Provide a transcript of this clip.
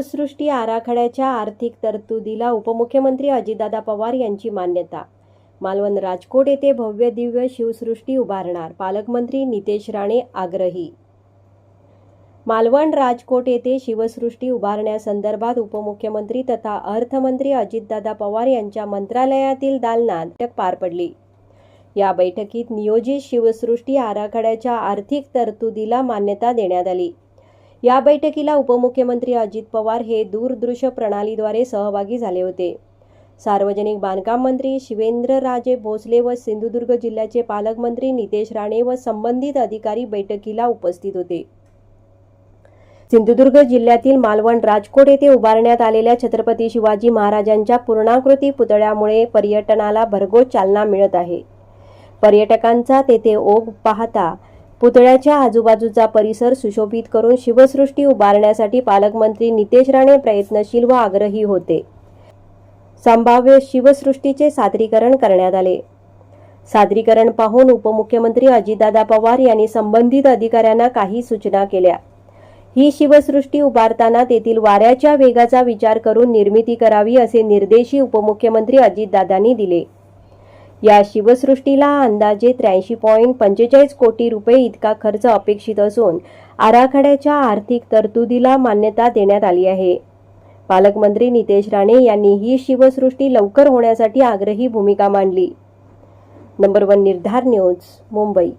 शिवसृष्टी आराखड्याच्या आर्थिक तरतुदीला उपमुख्यमंत्री अजितदादा पवार यांची मान्यता. मालवण राजकोट येथे भव्य दिव्य शिवसृष्टी उभारणार पालकमंत्री नितेश राणे आग्रही. मालवण राजकोट येथे शिवसृष्टी उभारण्यासंदर्भात उपमुख्यमंत्री तथा अर्थमंत्री अजितदादा पवार यांच्या मंत्रालयातील दालनात बैठक पार पडली. या बैठकीत नियोजित शिवसृष्टी आराखड्याच्या आर्थिक तरतुदीला मान्यता देण्यात आली. या बैठकीला उपमुख्यमंत्री अजित पवार हे दूरदृश्य प्रणालीद्वारे सहभागी झाले होते. सार्वजनिक बांधकाम मंत्री शिवेंद्रराजे भोसले व सिंधुदुर्ग जिल्ह्याचे पालकमंत्री नितेश राणे व संबंधित अधिकारी बैठकीला उपस्थित होते. सिंधुदुर्ग जिल्ह्यातील मालवण राजकोट येथे उभारण्यात आलेल्या छत्रपती शिवाजी महाराजांच्या पूर्णाकृती पुतळ्यामुळे पर्यटनाला भरघोस चालना मिळत आहे. पर्यटकांचा तेथे ओघ पाहता पुतळ्याच्या आजूबाजूचा परिसर सुशोभित करून शिवसृष्टी उभारण्यासाठी पालकमंत्री नितेश राणे प्रयत्नशील व आग्रही होते. संभाव्य शिवसृष्टीचे सादरीकरण करण्यात आले. सादरीकरण पाहून उपमुख्यमंत्री अजितदादा पवार यांनी संबंधित अधिकाऱ्यांना काही सूचना केल्या. ही शिवसृष्टी उभारताना तेथील वाऱ्याच्या वेगाचा विचार करून निर्मिती करावी असे निर्देशही उपमुख्यमंत्री अजितदादांनी दिले. या शिवसृष्टीला अंदाजे त्र्याऐंशी पॉईंट पंचेचाळीस कोटी रुपये इतका खर्च अपेक्षित असून आराखड्याच्या आर्थिक तरतुदीला मान्यता देण्यात आली आहे. पालकमंत्री नितेश राणे यांनी ही शिवसृष्टी लवकर होण्यासाठी आग्रही भूमिका मांडली. Number one Nirdhar news Mumbai.